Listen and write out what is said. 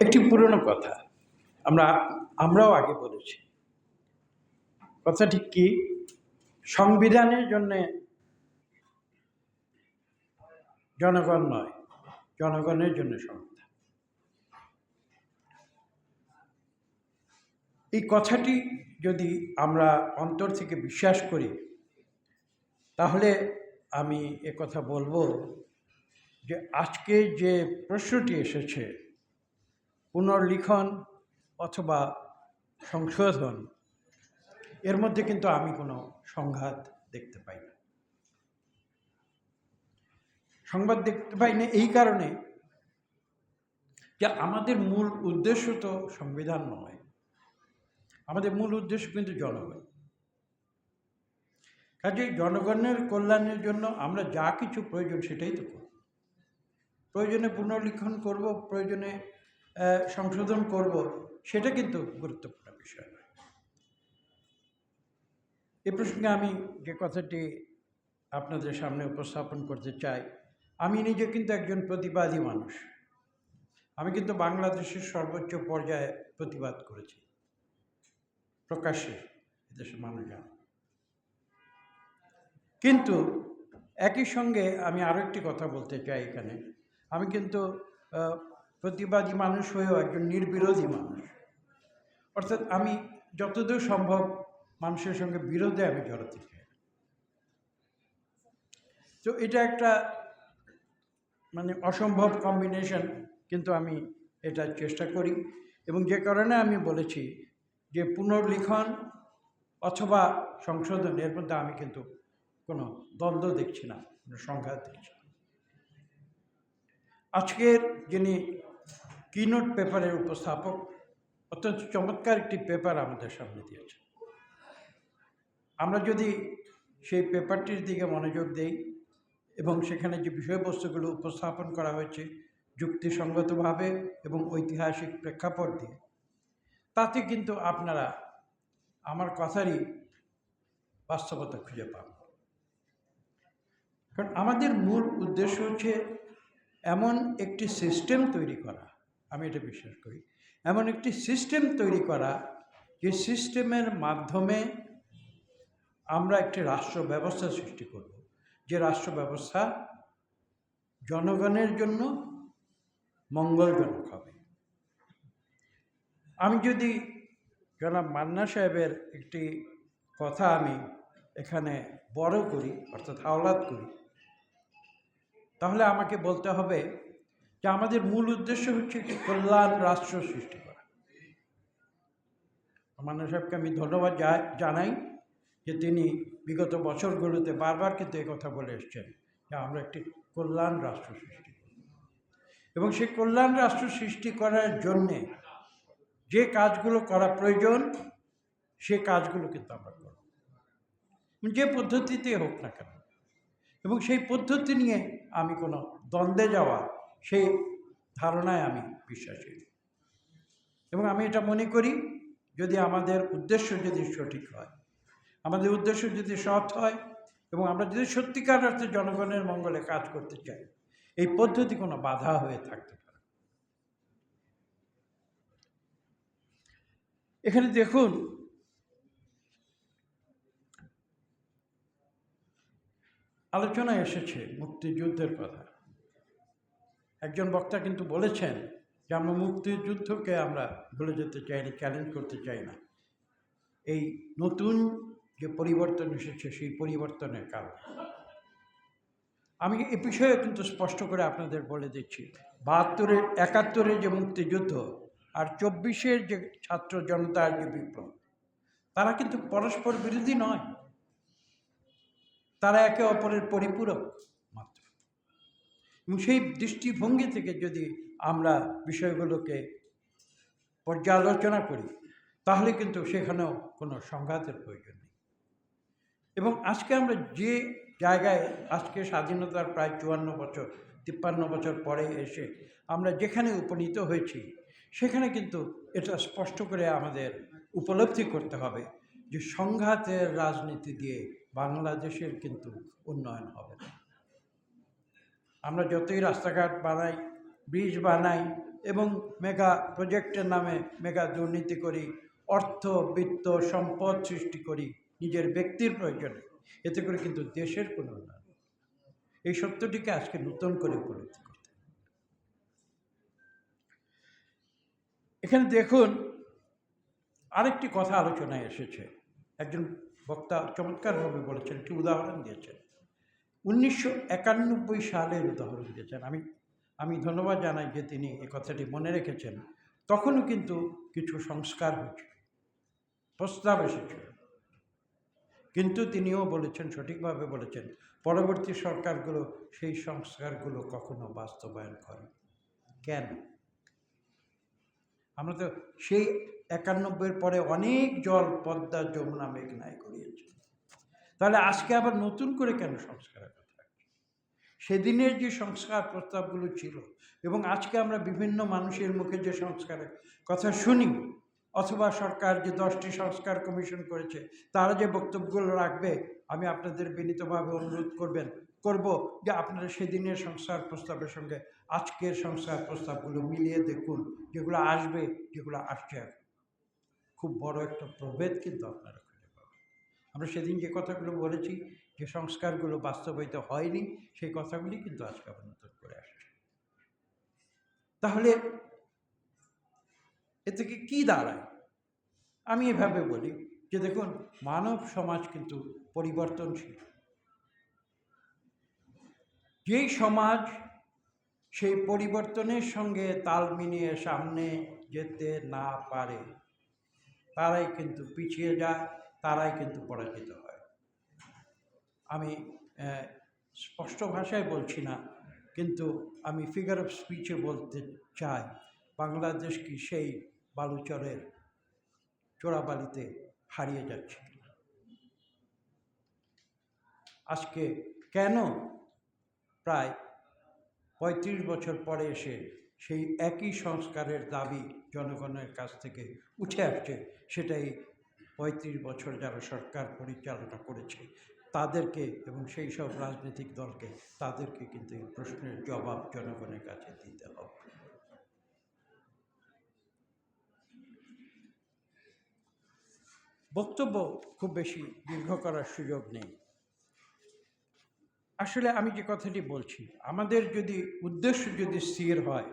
একটি পুরনো কথা। আমরা, আমরাও আগে বলেছি। কথাটি কি? সংবিধানের জন্যে জনগণ নয়, জনগণের জন্য সংবিধান। এই কথাটি যদি আমরা অন্তর থেকে বিশ্বাস করি, তাহলে আমি কথা বলব যে আজকে যে প্রশ্নটি এসেছে পুনর্লিখন অথবা সংশোধন, এর মধ্যে কিন্তু আমি কোনো সংঘাত দেখতে পাই না। সংবাদ দেখতে পাই না এই কারণে যে আমাদের মূল উদ্দেশ্য তো সংবিধান নয়। আমাদের মূল উদ্দেশ্য কিন্তু জনগণ। কাজে জনগণের কল্যাণের জন্য আমরা যা কিছু প্রয়োজন সেটাই তো করব। প্রয়োজনে পুনর্লিখন করব, প্রয়োজনে সংশোধন করব, সেটা কিন্তু গুরুত্বপূর্ণ বিষয় নয়। এ প্রসঙ্গে আমি যে কথাটি আপনাদের সামনে উপস্থাপন করতে চাই, আমি নিজে কিন্তু একজন প্রতিবাদী মানুষ। আমি কিন্তু বাংলাদেশের সর্বোচ্চ পর্যায়ে প্রতিবাদ করেছি। প্রকাশ্যে এদেশের মানুষ জানে কিন্তু একই সঙ্গে আমি আরও একটি কথা বলতে চাই এখানে। আমি কিন্তু প্রতিবাদী মানুষ হয়েও একজন নির্বিরোধী মানুষ। অর্থাৎ আমি যতদূর সম্ভব মানুষের সঙ্গে বিরোধে আমি জড়াতে চাই। তো এটা একটা মানে অসম্ভব কম্বিনেশন কিন্তু আমি এটা চেষ্টা করি এবং যে কারণে আমি বলেছি যে পুনর্লিখন অথবা সংশোধন, এর মধ্যে আমি কিন্তু কোনো দ্বন্দ্ব দেখছি না সংঘাত দেখছি আজকের যিনি কিনোট পেপারের উপস্থাপক, অত্যন্ত চমৎকার একটি পেপার আমাদের সামনে দিয়েছে। আমরা যদি সেই পেপারটির দিকে মনোযোগ দেই এবং সেখানে যে বিষয়বস্তুগুলো উপস্থাপন করা হয়েছে যুক্তিসঙ্গতভাবে এবং ঐতিহাসিক প্রেক্ষাপট দিয়ে, তাতে কিন্তু আপনারা আমার কথারই বাস্তবতা খুঁজে পান। কারণ আমাদের মূল উদ্দেশ্য হচ্ছে এমন একটি সিস্টেম তৈরি করা। আমি এটা বিশ্বাস করি। এমন একটি সিস্টেম তৈরি করা, যে সিস্টেমের মাধ্যমে আমরা একটি রাষ্ট্র ব্যবস্থা সৃষ্টি করব। যে রাষ্ট্র ব্যবস্থা জনগণের জন্য মঙ্গলজনক হবে। আমি যদি জনাব মান্না সাহেবের একটি কথা আমি এখানে বড় করি, অর্থাৎ হাওলাত করি, তাহলে আমাকে বলতে হবে যে আমাদের মূল উদ্দেশ্য হচ্ছে একটি কল্যাণ রাষ্ট্র সৃষ্টি করা। মান্না সাহেবকে আমি ধন্যবাদ জানাই যে তিনি বিগত বছরগুলোতে বারবার কিন্তু কথা বলে এসছেন যে আমরা একটি কল্যাণ রাষ্ট্র সৃষ্টি করব এবং সেই কল্যাণ রাষ্ট্র সৃষ্টি করার জন্যে যে কাজগুলো করা প্রয়োজন, সে কাজগুলো কিন্তু আমরা করব। যে পদ্ধতিতে হোক না কেন। এবং সেই পদ্ধতি নিয়ে আমি কোনো দ্বন্দ্বে যাওয়া সেই ধারণায় আমি বিশ্বাসী। এবং আমি এটা মনে করি, যদি আমাদের উদ্দেশ্য যদি সঠিক হয়, আমাদের উদ্দেশ্য যদি সৎ হয়, এবং আমরা যদি সত্যিকার অর্থে জনগণের মঙ্গলে কাজ করতে চাই, এই পদ্ধতি কোনো বাধা হয়ে থাকতে পারে এখানে দেখুন, আলোচনা এসেছে মুক্তিযুদ্ধের কথা একজন বক্তা কিন্তু বলেছেন যে আমরা মুক্তিযুদ্ধকে আমরা ভুলে যেতে চাই না চ্যালেঞ্জ করতে চাই না। এই নতুন যে পরিবর্তন এসেছে, সেই পরিবর্তনের কারণে। আমি এ বিষয়ে কিন্তু স্পষ্ট করে আপনাদের বলে দিচ্ছি, বাহাত্তরের, একাত্তরের যে মুক্তিযুদ্ধ আর চব্বিশের যে ছাত্র জনতার যে বিপ্লব, তারা কিন্তু পরস্পর বিরোধী নয়। তারা একে অপরের পরিপূরক। সেই দৃষ্টিভঙ্গি থেকে যদি আমরা বিষয়গুলোকে পর্যালোচনা করি, তাহলে কিন্তু সেখানেও কোনো সংঘাতের প্রয়োজন নেই। এবং আজকে আমরা যে জায়গায় আজকে স্বাধীনতার প্রায় চুয়ান্ন বছর, তিপ্পান্ন বছর পরে এসে আমরা যেখানে উপনীত হয়েছি, সেখানে কিন্তু এটা স্পষ্ট করে আমাদের উপলব্ধি করতে হবে যে সংঘাতের রাজনীতি দিয়ে বাংলাদেশের কিন্তু উন্নয়ন হবে না। আমরা যতই রাস্তাঘাট বানাই ব্রিজ বানাই এবং মেগা প্রজেক্টের নামে মেগা দুর্নীতি করি, অর্থ, বিত্ত, সম্পদ সৃষ্টি করি, নিজের ব্যক্তির প্রয়োজনে, এতে করে কিন্তু দেশের কোনো উন্নয়ন এই সত্যটিকে আজকে নতুন করে উপলব্ধি করতে এখানে দেখুন, আরেকটি কথা আলোচনায় এসেছে। একজন বক্তা চমৎকারভাবে বলেছেন, একটি উদাহরণ দিয়েছেন। উনিশশো একানব্বই সালের উদাহরণ দিয়েছেন আমি আমি ধন্যবাদ জানাই যে তিনি এ কথাটি মনে রেখেছেন। তখনও কিন্তু কিছু সংস্কার হয়েছে, প্রস্তাব এসেছিল কিন্তু তিনিও বলেছেন, সঠিকভাবে বলেছেন, পরবর্তী সরকারগুলো সেই সংস্কারগুলো কখনো বাস্তবায়ন করে। কেন? আমরা তো সেই একানব্বইয়ের পরে অনেক জল, পদ্মা, যমুনা, মেঘনায় গড়িয়েছে। তাহলে আজকে আবার নতুন করে কেন সংস্কারের কথা সেদিনের যে সংস্কার প্রস্তাবগুলো ছিল এবং আজকে আমরা বিভিন্ন মানুষের মুখে যে সংস্কারের কথা শুনি, অথবা সরকার যে দশটি সংস্কার কমিশন করেছে, তারা যে বক্তব্যগুলো রাখবে, আমি আপনাদের বিনীতভাবে অনুরোধ করবেন, করব যে আপনারা সেদিনের সংস্কার প্রস্তাবের সঙ্গে আজকের সংস্কার প্রস্তাবগুলো মিলিয়ে দেখুন, যেগুলো আসবে, যেগুলো আসছে খুব বড় একটা প্রভেদ কিন্তু আপনারা আমরা সেদিন যে কথাগুলো বলেছি, যে সংস্কারগুলো বাস্তবায়িত হয়নি, সেই কথাগুলি কিন্তু আজকে আবার নতুন করে আসছে। তাহলে এ থেকে কী দাঁড়ায়? আমি এভাবে বলি যে দেখুন, মানব সমাজ কিন্তু পরিবর্তনশীল। যেই সমাজ সেই পরিবর্তনের সঙ্গে তাল মিলিয়ে সামনে যেতে না পারে, তারাই কিন্তু পিছিয়ে যায়। তারাই কিন্তু পরাজিত হয়। আমি স্পষ্ট ভাষায় বলছি না, কিন্তু আমি ফিগার অফ স্পিচে বলতে চাই। বাংলাদেশ কি সেই বালুচরের চোরাবালিতে হারিয়ে যাচ্ছে? আজকে কেন প্রায় পঁয়ত্রিশ বছর পরে এসে সেই একই সংস্কারের দাবি জনগণের কাছ থেকে উঠে আসছে, সেটাই পঁয়ত্রিশ বছর যারা সরকার পরিচালনা করেছে। তাদেরকে এবং সেই সব রাজনৈতিক দলকে তাদেরকে কিন্তু এই প্রশ্নের জবাব জনগণের কাছে দিতে হবে। বক্তব্য খুব বেশি দীর্ঘ করার সুযোগ নেই। আসলে আমি যে কথাটি বলছি, আমাদের যদি উদ্দেশ্য যদি স্থির হয়